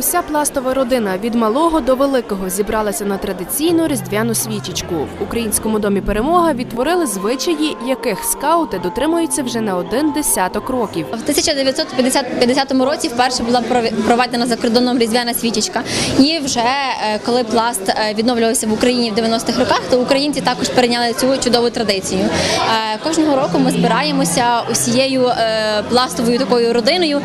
Уся пластова родина від малого до великого зібралася на традиційну різдвяну свічечку. В українському домі перемога відтворили звичаї, яких скаути дотримуються вже не один десяток років. В 1950 році вперше була проведена за кордоном різдвяна свічечка. І вже е, коли пласт е, відновлювався в Україні в 90-х роках, то українці також перейняли цю чудову традицію. Е, Кожного року ми збираємося усією пластовою такою родиною.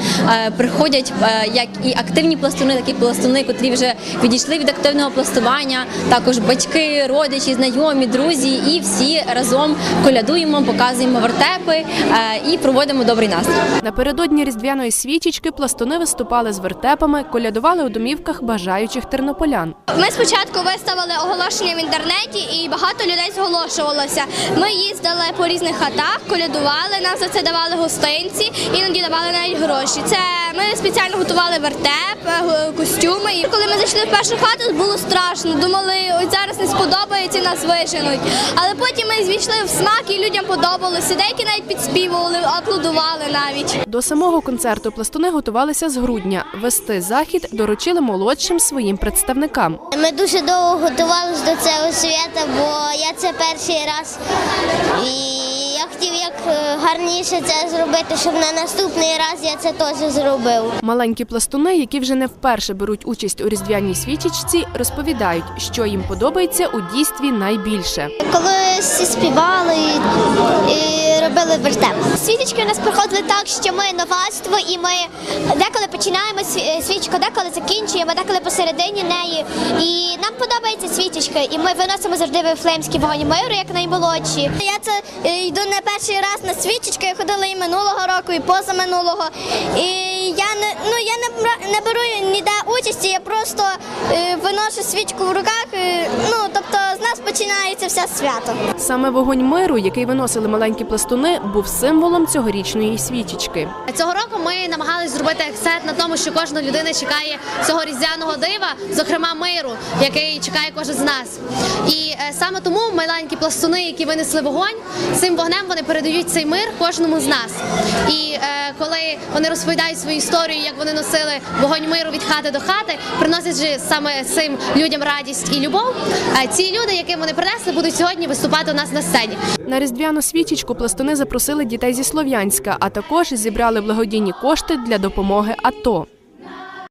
Приходять як і активні пластуни, так і пластуни, котрі вже відійшли від активного пластування. Також батьки, родичі, знайомі, друзі, і всі разом колядуємо, показуємо вертепи е, і проводимо добрий настрій. Напередодні різдвяної свічечки пластуни виступали з вертепами, колядували у домівках бажаючих тернополян. Ми спочатку виставили оголошення в інтернеті, і багато людей зголошувалося. Ми їздили по різних хатах, колядували, нам за це давали гостинці, іноді давали навіть гроші. Це ми спеціально готували вертеп, е, костюми. І коли ми зайшли в першу хату, було страшно. Думали, ось зараз не сподобається, нас виженуть. Але потім ми звійшли в смак, і людям подобалося. Деякі навіть підспівували, аплодували навіть. До самого концерту пластуни готувалися з грудня. Вести захід доручили молодшим своїм представникам. Ми дуже довго готувалися до цього свята, бо я це перший раз. І гарніше це зробити, щоб на наступний раз я це теж зробив. Маленькі пластуни, які вже не вперше беруть участь у різдвяній свічечці, розповідають, що їм подобається у дійстві найбільше. Коли всі співали і робили вертеп. Світочки у нас проходили так, що ми новацтво, і ми деколи починаємо свічку, деколи закінчуємо, деколи посередині неї. І нам подобається свічечка, і ми виносимо завжди вифлеємський вогонь миру, як наймолодші. Я це е, йду не перший раз на свічечку, я ходила і минулого року, і позаминулого. І я не ну я не не беру ніде участі, я просто е, виношу свічку в руках. е, ну тобто з нас починається все свято. Саме вогонь миру, який виносили маленькі пластуни, був символом цьогорічної свічечки. Цього року ми намагалися зробити акцент на тому, що кожна людина чекає цього різдвяного дива, зокрема миру, який чекає кожен з нас. І е, саме тому маленькі пластуни, які винесли вогонь, цим вогнем вони передають цей мир кожному з нас. І е, коли вони розповідають свою історію, як вони носили вогонь миру від хати до хати, приносять же саме цим людям радість і любов. е, ці люди, яким вони принесли, будуть сьогодні виступати у нас на сцені. На різдвяну свічечку пластуни запросили дітей зі Слов'янська, а також зібрали благодійні кошти для допомоги АТО.